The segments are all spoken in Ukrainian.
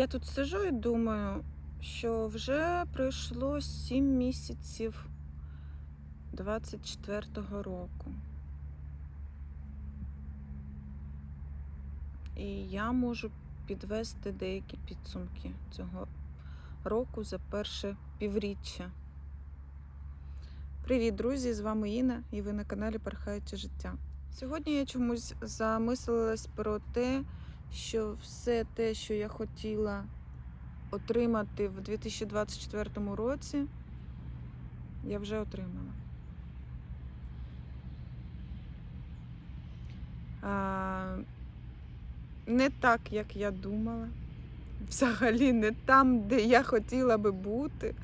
Я тут сижу і думаю, що вже пройшло 7 місяців 24-го року. І я можу підвести деякі підсумки цього року за перше півріччя. Привіт, друзі! З вами Інна, і ви на каналі Пархаюче життя. Сьогодні я чомусь замислилась про те, що все те, що я хотіла отримати в 2024 році, я вже отримала. А, не так, як я думала. Взагалі, не там, де я хотіла би бути.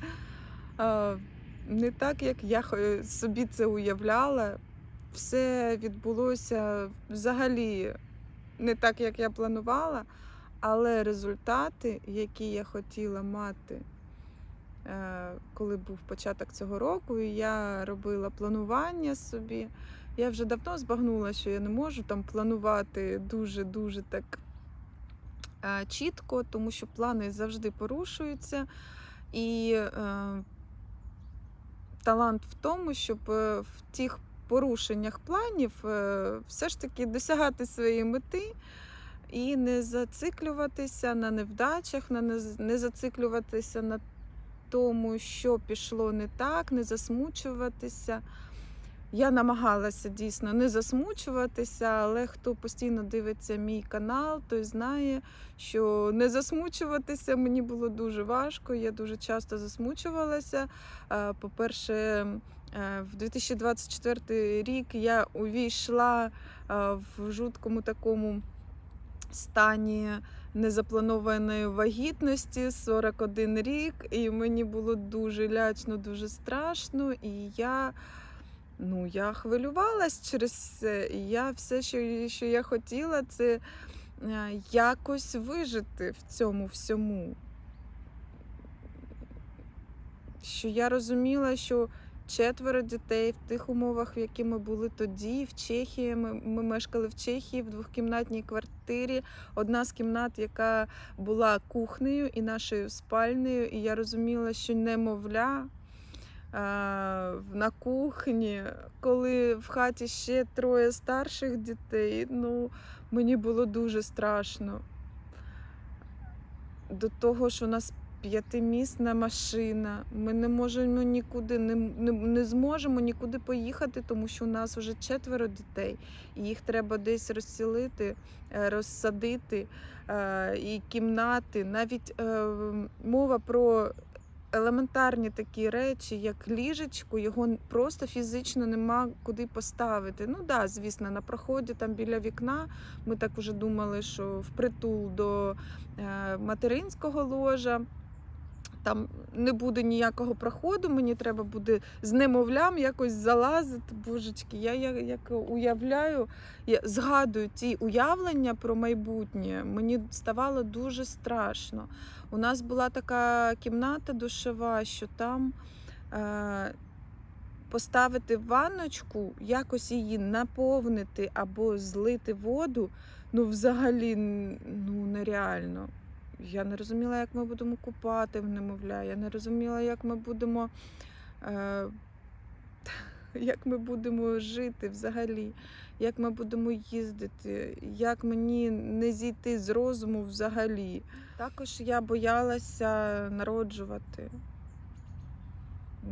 А, не так, як я собі це уявляла. Все відбулося взагалі не так, як я планувала, але результати, які я хотіла мати, е, коли був початок цього року, і я робила планування собі. Я вже давно збагнула, що я не можу там планувати дуже-дуже так е, чітко, тому що плани завжди порушуються. І е, талант в тому, щоб е, в тих порушеннях планів е, все ж таки досягати своєї мети і не зациклюватися на невдачах, не, зациклюватися на тому, що пішло не так, не засмучуватися. Я намагалася дійсно не засмучуватися, але хто постійно дивиться мій канал, той знає, що не засмучуватися мені було дуже важко. Я дуже часто засмучувалася. Е, По-перше, в 2024 рік я увійшла е, в жуткому такому стані незапланованої вагітності 41 рік, і мені було дуже лячно, дуже страшно. І я, ну, я хвилювалась через це. І я все, що, що я хотіла, це е, якось вижити в цьому всьому. Що я розуміла, що четверо дітей в тих умовах, в які ми були тоді, в Чехії. Ми, ми мешкали в Чехії в двохкімнатній квартирі. Одна з кімнат, яка була кухнею і нашою спальнею. І я розуміла, що немовля. е, На кухні, коли в хаті ще троє старших дітей, ну мені було дуже страшно. До того, що нас п'ятимісна машина. Ми не можемо нікуди, не, не, не зможемо нікуди поїхати, тому що у нас вже четверо дітей, і їх треба десь розселити, е, розсадити, е, і кімнати. Навіть е, мова про елементарні такі речі, як ліжечко, його просто фізично нема куди поставити. Ну да, звісно, на проході там біля вікна. Ми так вже думали, що впритул до материнського ложа. Там не буде ніякого проходу, мені треба буде з немовлям якось залазити. Божечки, я я- як уявляю, я згадую ті уявлення про майбутнє. Мені ставало дуже страшно. У нас була така кімната душова, що там е, поставити ванночку, якось її наповнити або злити воду, ну взагалі ну, нереально. Я не розуміла, як ми будемо купати в немовля. Я не розуміла, як ми будемо, е, як ми будемо жити взагалі, як ми будемо їздити, як мені не зійти з розуму взагалі. Також я боялася народжувати.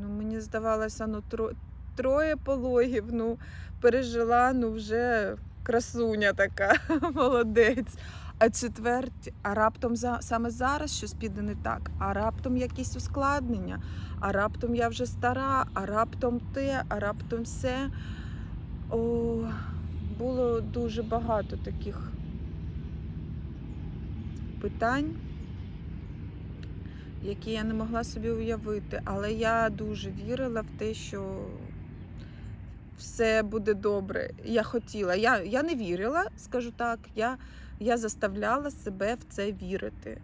Ну, мені здавалося, ну тро, троє пологів, ну пережила, ну вже красуня така, молодець. А четверть, а раптом за саме зараз щось піде не так, а раптом якісь ускладнення, а раптом я вже стара, а раптом те, а раптом все. О, було дуже багато таких питань, які я не могла собі уявити. Але я дуже вірила в те, що все буде добре. Я хотіла. Я, я не вірила, скажу так. Я, я заставляла себе в це вірити.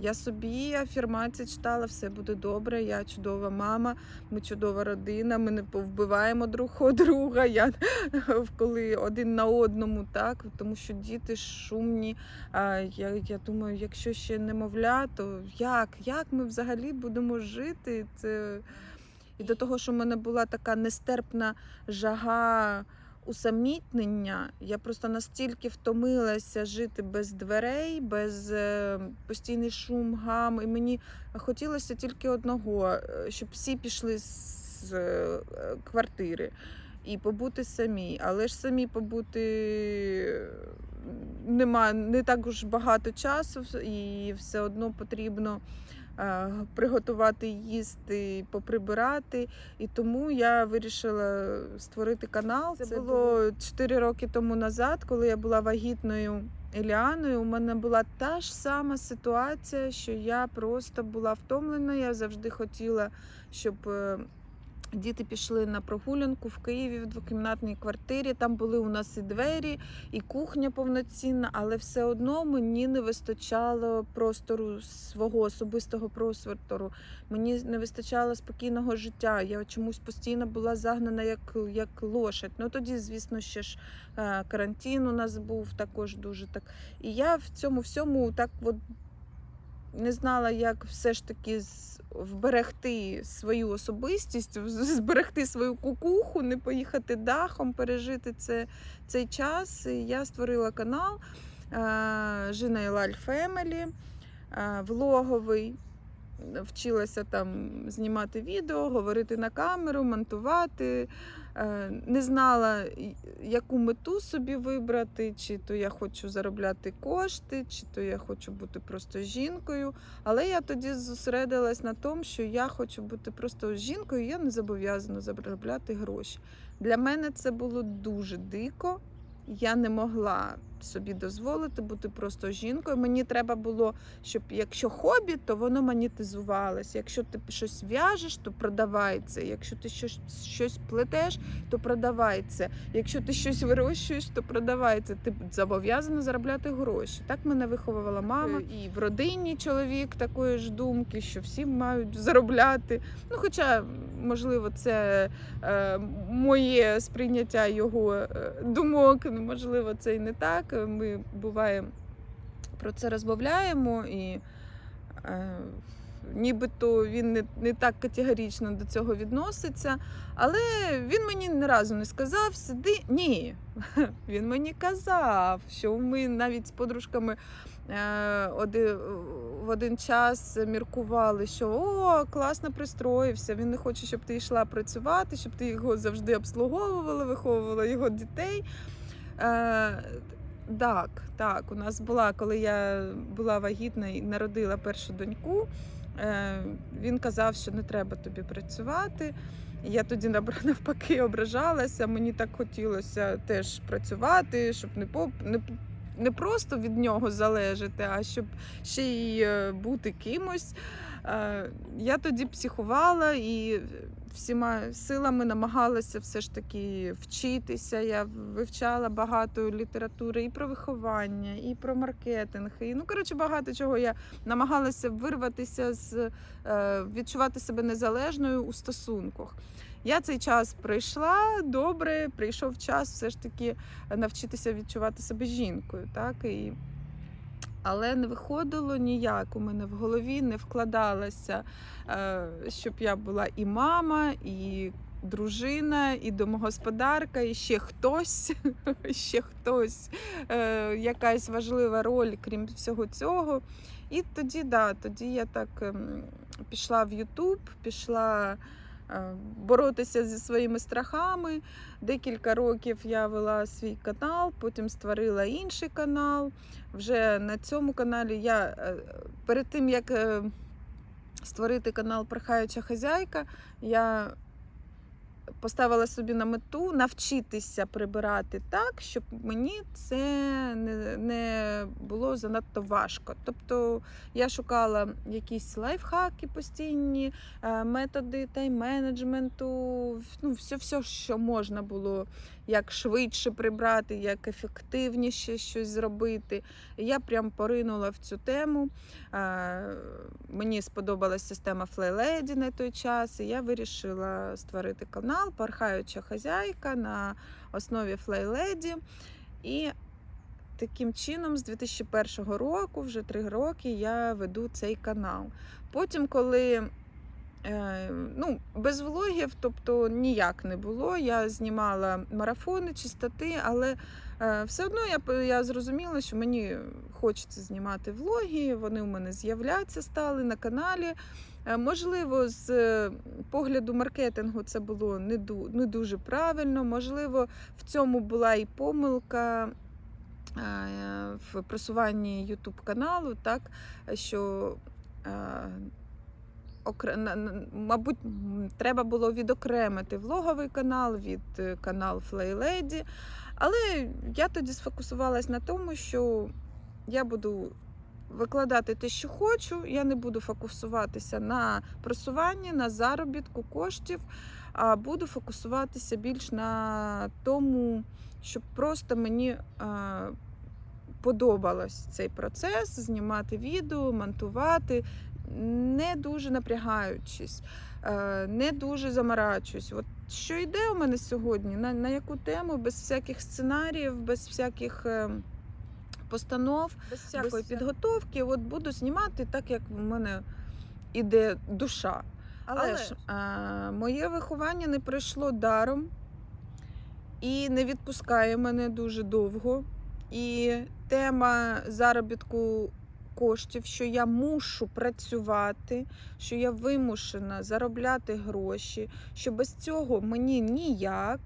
Я собі афірмації читала, все буде добре, я чудова мама, ми чудова родина, ми не повбиваємо друг друга. Я коли один на одному, так тому що діти шумні. А я, я думаю, якщо ще немовля, то як? Як ми взагалі будемо жити? Це і до того, що в мене була така нестерпна жага усамітнення. Я просто настільки втомилася жити без дверей, без е, постійний шум, гам. І мені хотілося тільки одного, е, щоб всі пішли з е, квартири і побути самі. Але ж самі побути нема не так уж багато часу, і все одно потрібно приготувати їсти, поприбирати. І тому я вирішила створити канал. Це, було 4 роки тому назад, коли я була вагітною Еліаною. У мене була та ж сама ситуація, що я просто була втомлена. Я завжди хотіла, щоб. Діти пішли на прогулянку в Києві в двокімнатній квартирі. Там були у нас і двері, і кухня повноцінна, але все одно мені не вистачало простору свого особистого простору. Мені не вистачало спокійного життя. Я чомусь постійно була загнана як, як лошадь. Ну тоді, звісно, ще ж е, карантин у нас був також дуже так. І я в цьому всьому так от не знала, як все ж таки вберегти свою особистість, зберегти свою кукуху, не поїхати дахом, пережити це, цей час. І я створила канал е, Жина Лаль Фемелі, е, влоговий. Вчилася там знімати відео, говорити на камеру, монтувати. Е, Не знала, яку мету собі вибрати, чи то я хочу заробляти кошти, чи то я хочу бути просто жінкою. Але я тоді зосередилась на тому, що я хочу бути просто жінкою, я не зобов'язана заробляти гроші. Для мене це було дуже дико. Я не могла собі дозволити бути просто жінкою. Мені треба було, щоб якщо хобі, то воно монетизувалося. Якщо ти щось в'яжеш, то продавай це. Якщо ти щось, щось плетеш, то продавай. Якщо ти щось вирощуєш, то продавай. Ти зобов'язана заробляти гроші. Так мене виховувала мама. І в родині чоловік такої ж думки, що всі мають заробляти. Ну, хоча, можливо, це е, моє сприйняття його е, думок, ну, можливо, це і не так. Ми буває про це розмовляємо і. Е, Нібито він не, не так категорично до цього відноситься, але він мені ні разу не сказав, сиди. Ні, він мені казав, що ми навіть з подружками е, оди, в один час міркували, що о, класно пристроївся, він не хоче, щоб ти йшла працювати, щоб ти його завжди обслуговувала, виховувала його дітей. Е, так, так, у нас була, коли я була вагітна і народила першу доньку. Е, він казав, що не треба тобі працювати. Я тоді навпаки ображалася. Мені так хотілося теж працювати, щоб не по не, не просто від нього залежати, а щоб ще й е, бути кимось. Е, Я тоді психувала і всіма силами намагалася все ж таки вчитися. Я вивчала багато літератури і про виховання, і про маркетинг. І ну коротше, багато чого я намагалася вирватися з е, відчувати себе незалежною у стосунках. Я цей час пройшла добре, прийшов час все ж таки навчитися відчувати себе жінкою. Так? І... Але не виходило ніяк у мене в голові, не вкладалося, е, щоб я була і мама, і дружина, і домогосподарка, і ще хтось, ще хтось, е, якась важлива роль, крім всього цього. І тоді, да, тоді я так ем, пішла в Ютуб, пішла боротися зі своїми страхами. Декілька років я вела свій канал, потім створила інший канал. Вже на цьому каналі я е, перед тим як е, створити канал Прохаюча хазяйка, я поставила собі на мету навчитися прибирати так, щоб мені це не, не було занадто важко. Тобто я шукала якісь лайфхаки постійні, е, методи тайм-менеджменту, ну, все, все, що можна було як швидше прибрати, як ефективніше щось зробити. Я прям поринула в цю тему. Е, Мені сподобалась система FlyLady на той час, і я вирішила створити канал Пархаюча хазяйка на основі Флейледі. І таким чином, з 2001 року, вже три роки, я веду цей канал. Потім, коли Е, ну, без влогів, тобто ніяк не було. Я знімала марафони, чистоти, але все одно я, я зрозуміла, що мені хочеться знімати влоги, вони у мене з'являться стали на каналі. Е, Можливо, з е, погляду маркетингу це було не, ду, не дуже правильно. Можливо, в цьому була і помилка. е, В просуванні YouTube каналу, так що е, мабуть, треба було відокремити влоговий канал від е, канал FlyLady. Але я тоді сфокусувалась на тому, що я буду викладати те, що хочу. Я не буду фокусуватися на просуванні, на заробітку коштів, а буду фокусуватися більш на тому, щоб просто мені. е, Подобалось цей процес знімати відео, монтувати, не дуже напрягаючись, не дуже заморачуюсь. От що йде у мене сьогодні? На, на яку тему? Без всяких сценаріїв, без всяких е, постанов, без всякої вся- підготовки. От буду знімати так, як в мене іде душа. Але, Але ж е, моє виховання не пройшло даром і не відпускає мене дуже довго. І тема заробітку коштів, що я мушу працювати, що я вимушена заробляти гроші, що без цього мені ніяк.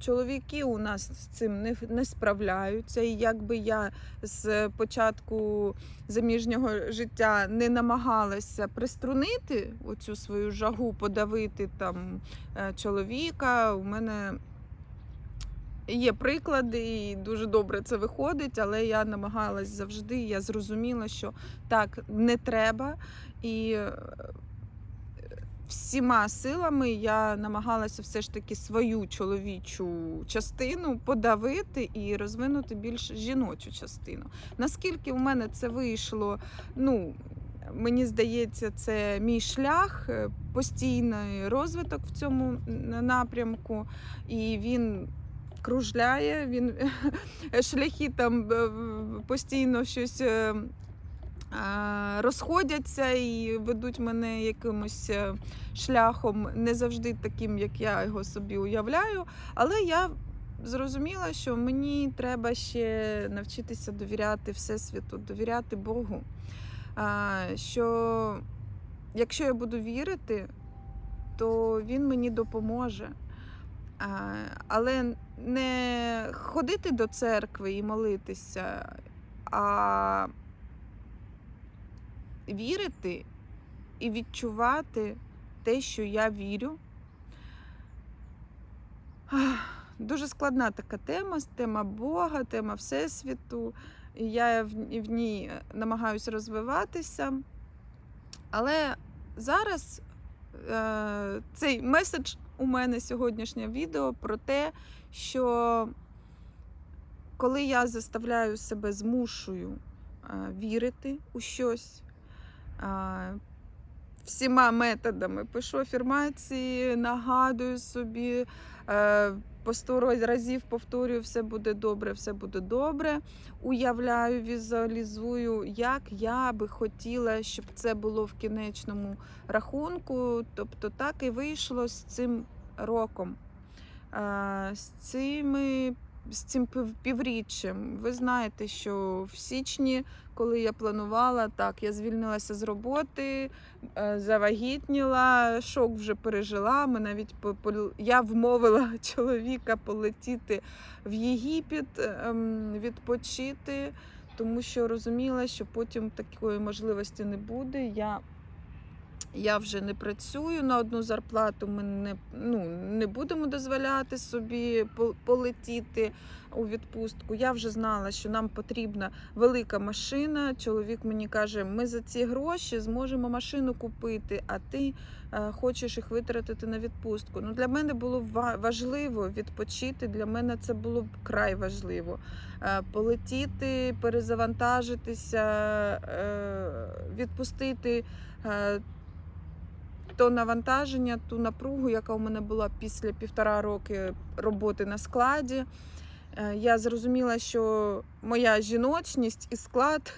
Чоловіки у нас з цим не, не справляються. І якби я з початку заміжнього життя не намагалася приструнити оцю свою жагу, подавити там е, чоловіка, у мене Є приклади, і дуже добре це виходить, але я намагалась завжди. Я зрозуміла, що так не треба. І е, всіма силами я намагалася все ж таки свою чоловічу частину подавити і розвинути більш жіночу частину. Наскільки у мене це вийшло, ну. Мені здається, це мій шлях, е, постійний розвиток в цьому напрямку, і він кружляє, він шляхи там е, постійно щось е, розходяться і ведуть мене якимось е, шляхом, не завжди таким, як я його собі уявляю. Але я зрозуміла, що мені треба ще навчитися довіряти Всесвіту, довіряти Богу. Що якщо я буду вірити, то він мені допоможе. Але не ходити до церкви і молитися, а вірити і відчувати те, що я вірю. Дуже складна така тема, тема Бога, тема Всесвіту. Я в ній намагаюся розвиватися. Але зараз е, цей меседж у мене сьогоднішнє відео про те, що коли я заставляю себе змушую е, вірити у щось, е, всіма методами пишу афірмації, нагадую собі, е, по 100 разів повторюю, все буде добре, все буде добре. Уявляю, візуалізую, як я би хотіла, щоб це було в кінечному рахунку. Тобто так і вийшло з цим роком, з цими. З цим пів- півріччям. Ви знаєте, що в січні, коли я планувала, так, я звільнилася з роботи, е, завагітніла, шок вже пережила. Ми навіть я вмовила чоловіка полетіти в Єгипет, ем, відпочити, тому що розуміла, що потім такої можливості не буде. Я Я вже не працюю на одну зарплату. Ми не, ну, не будемо дозволяти собі полетіти у відпустку. Я вже знала, що нам потрібна велика машина. Чоловік мені каже: ми за ці гроші зможемо машину купити, а ти е, хочеш їх витратити на відпустку. Ну, для мене було важливо відпочити. Для мене це було б край важливо. Е, полетіти, перезавантажитися, е, відпустити. То навантаження, ту напругу, яка у мене була після півтора роки роботи на складі. Е, Я зрозуміла, що моя жіночність і склад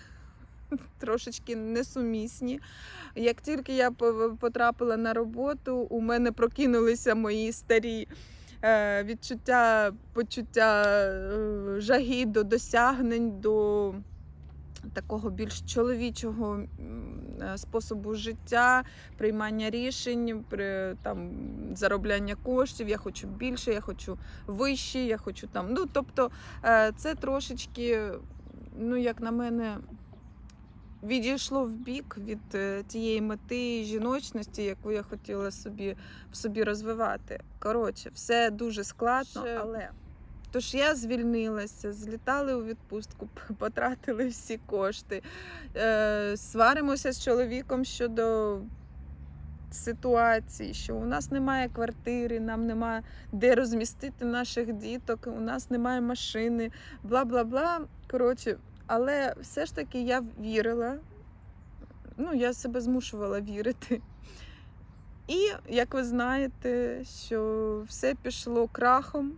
трошечки несумісні. Як тільки я потрапила на роботу, у мене прокинулися мої старі е, відчуття, почуття е, жаги до досягнень, до такого більш чоловічого е, способу життя, приймання рішень, при там заробляння коштів. Я хочу більше, я хочу вище, я хочу там. Ну тобто, е, це трошечки, ну як на мене. Відійшло в бік від е, тієї мети жіночності, яку я хотіла собі в собі розвивати. Коротше, все дуже складно, але тож я звільнилася, злітали у відпустку, потратили всі кошти, е, сваримося з чоловіком щодо ситуації, що у нас немає квартири, нам немає де розмістити наших діток, у нас немає машини, бла бла бла. Коротше, але все ж таки я вірила. Ну, я себе змушувала вірити. І, як ви знаєте, що все пішло крахом.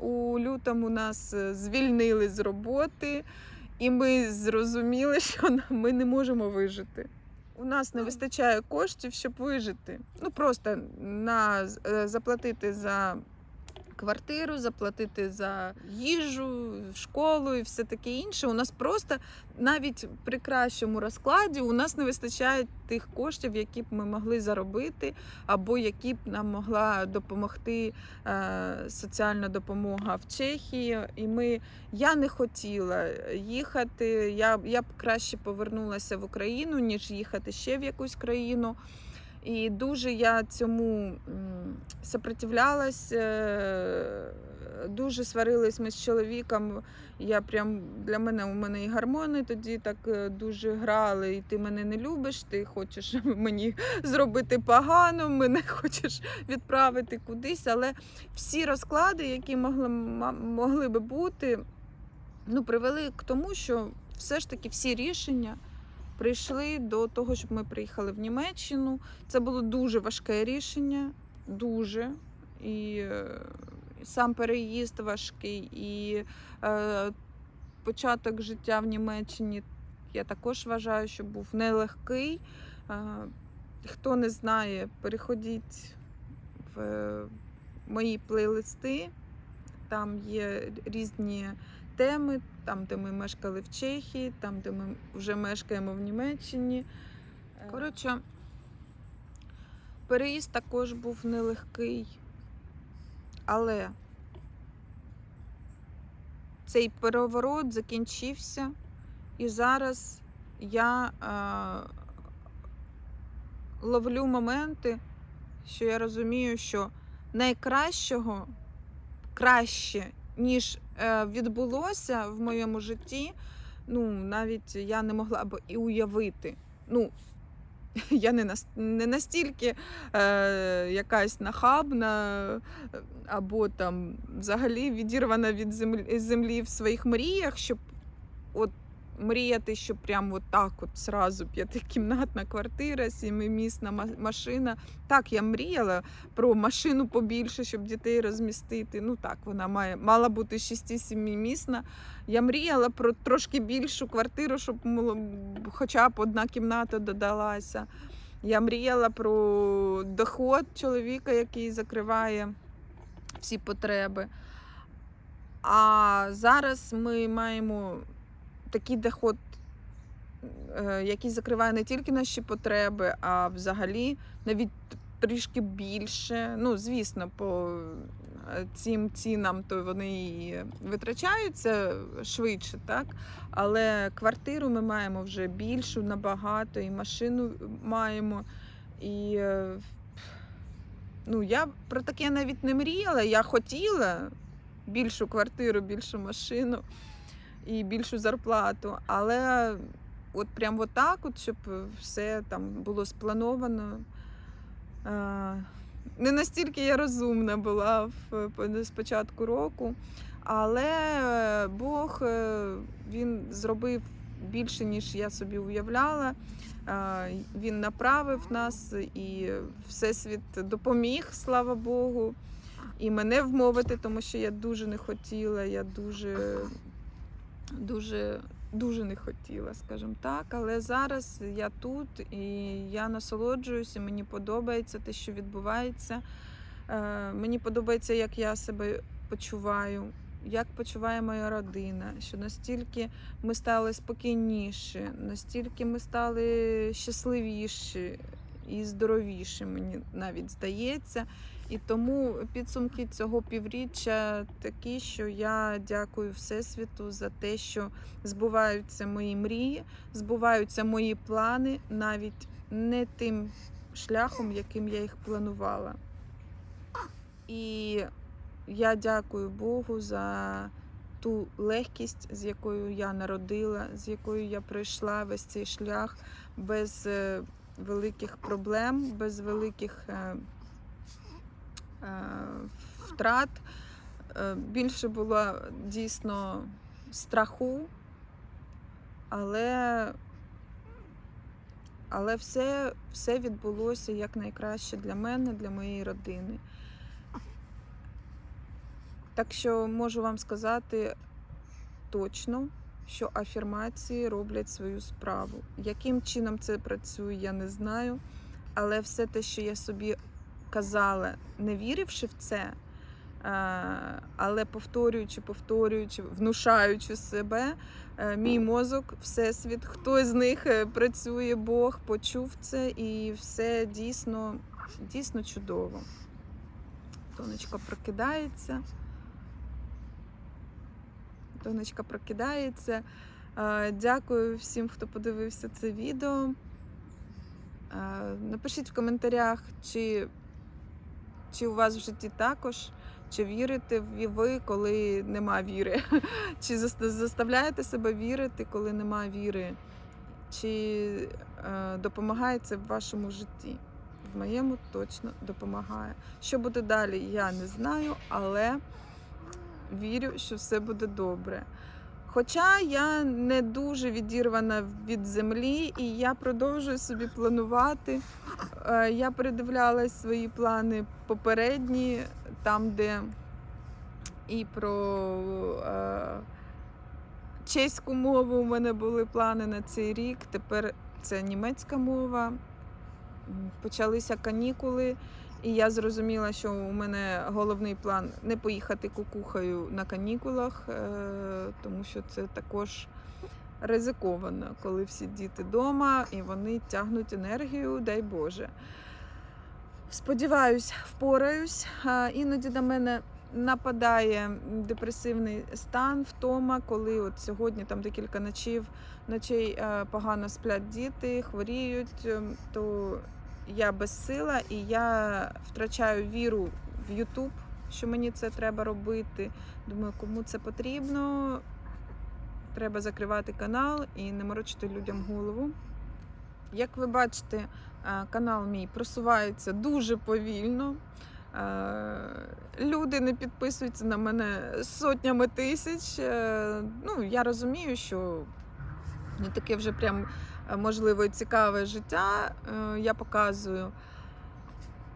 У лютому нас е, звільнили з роботи, і ми зрозуміли, що ми не можемо вижити. У нас не вистачає коштів, щоб вижити. Ну просто на е, заплатити за квартиру, заплатити за їжу, школу і все таке інше. У нас просто навіть при кращому розкладі у нас не вистачає тих коштів, які б ми могли заробити, або які б нам могла допомогти е, соціальна допомога в Чехії. І ми я не хотіла їхати. Я, я б краще повернулася в Україну, ніж їхати ще в якусь країну. І дуже я цьому сопротивлялась, е, дуже сварились ми з чоловіком. Я прям для мене у мене і гормони тоді так е, дуже грали, і ти мене не любиш, ти хочеш мені зробити погано, мене хочеш відправити кудись. Але всі розклади, які могли, могли би бути, ну, привели к тому, що все ж таки всі рішення прийшли до того, щоб ми приїхали в Німеччину. Це було дуже важке рішення, дуже. І е, сам переїзд важкий, і е, початок життя в Німеччині я також вважаю, що був нелегкий. Е, хто не знає, переходіть в е, мої плейлисти. Там є різні теми, там, де ми мешкали в Чехії, там, де ми вже мешкаємо в Німеччині. Коротше, переїзд також був нелегкий, але цей переворот закінчився, і зараз я е, ловлю моменти, що я розумію, що найкращого краще, ніж е, відбулося в моєму житті, ну, навіть я не могла б і уявити. Ну, я не, не настільки е, якась нахабна е, або там взагалі відірвана від землі, землі в своїх мріях, щоб от мріяти, що прям от так от зразу п'ятикімнатна квартира, сімимісна машина. Так, я мріяла про машину побільше, щоб дітей розмістити. Ну так, вона має мала бути 6-7-місна. Я мріяла про трошки більшу квартиру, щоб хоча б одна кімната додалася. Я мріяла про доход чоловіка, який закриває всі потреби. А зараз ми маємо такий доход, е, який закриває не тільки наші потреби, а взагалі навіть трішки більше. Ну, звісно, по е, цим цінам, то вони і витрачаються швидше, так? Але квартиру ми маємо вже більшу набагато, і машину маємо. І е, ну, я про таке навіть не мріяла. Я хотіла більшу квартиру, більшу машину і більшу зарплату. Але от прям отак, от, щоб все там було сплановано. Е, Не настільки я розумна була з початку року, але е, Бог е, він зробив більше, ніж я собі уявляла. Він направив нас, і Всесвіт допоміг, слава Богу. І мене вмовити, тому що я дуже не хотіла, я дуже, дуже, дуже не хотіла, скажімо так. Але зараз я тут і я насолоджуюся, мені подобається те, що відбувається. Е, Мені подобається, як я себе почуваю, як почуває моя родина, що настільки ми стали спокійніші, настільки ми стали щасливіші і здоровіші, мені навіть здається. І тому підсумки цього півріччя такі, що я дякую Всесвіту за те, що збуваються мої мрії, збуваються мої плани навіть не тим шляхом, яким я їх планувала. І я дякую Богу за ту легкість, з якою я народила, з якою я пройшла весь цей шлях без е, великих проблем, без великих е, втрат. Е, Більше було дійсно страху, але, але все, все відбулося як найкраще для мене, для моєї родини. Так що можу вам сказати точно, що афірмації роблять свою справу. Яким чином це працює, я не знаю. Але все те, що я собі казала, не віривши в це, е, але повторюючи, повторюючи, внушаючи себе, е, мій мозок, всесвіт, хто з них е, працює, Бог почув це, і все дійсно, дійсно чудово. Тонечка прокидається. Донечка прокидається. Дякую всім, хто подивився це відео. Напишіть в коментарях, чи, чи у вас в житті також, чи вірите ви, коли нема віри, чи заставляєте себе вірити, коли нема віри, чи е, допомагає це в вашому житті. В моєму точно допомагає. Що буде далі, я не знаю, але вірю, що все буде добре. Хоча я не дуже відірвана від землі, і я продовжую собі планувати. Е, Я передивлялась свої плани попередні, там, де і про е, чеську мову у мене були плани на цей рік. Тепер це німецька мова. Почалися канікули, і я зрозуміла, що у мене головний план не поїхати кукухою на канікулах, е, тому що це також ризиковано, коли всі діти вдома і вони тягнуть енергію, дай Боже. Сподіваюсь, впораюсь. Іноді на мене нападає депресивний стан, втома, коли от сьогодні там декілька ночів, ночей е, погано сплять діти, хворіють, ем, то я безсила і я втрачаю віру в Ютуб, що мені це треба робити. Думаю, кому це потрібно. Треба закривати канал і не морочити людям голову. Як ви бачите, е, канал мій просувається дуже повільно. Е, Люди не підписуються на мене сотнями тисяч. Е, Ну, я розумію, що не таке вже прям можливо цікаве життя я показую.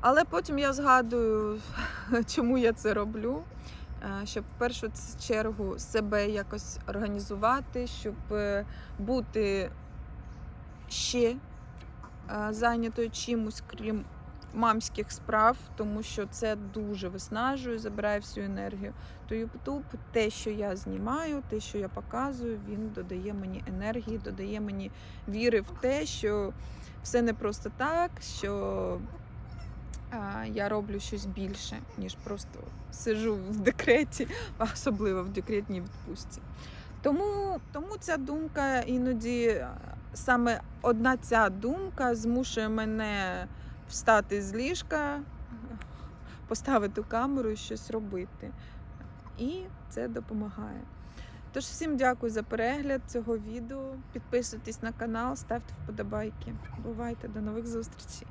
Але потім я згадую, чому я це роблю. Е, Щоб в першу чергу себе якось організувати, щоб е, бути ще е, зайнятою чимось, крім мамських справ, тому що це дуже виснажує, забирає всю енергію. То YouTube, те, що я знімаю, те, що я показую, він додає мені енергії, додає мені віри в те, що все не просто так, що я роблю щось більше, ніж просто сижу в декреті, особливо в декретній відпустці. Тому, тому ця думка іноді саме одна ця думка змушує мене встати з ліжка, поставити камеру і щось робити. І це допомагає. Тож всім дякую за перегляд цього відео. Підписуйтесь на канал, ставте вподобайки. Бувайте, до нових зустрічей!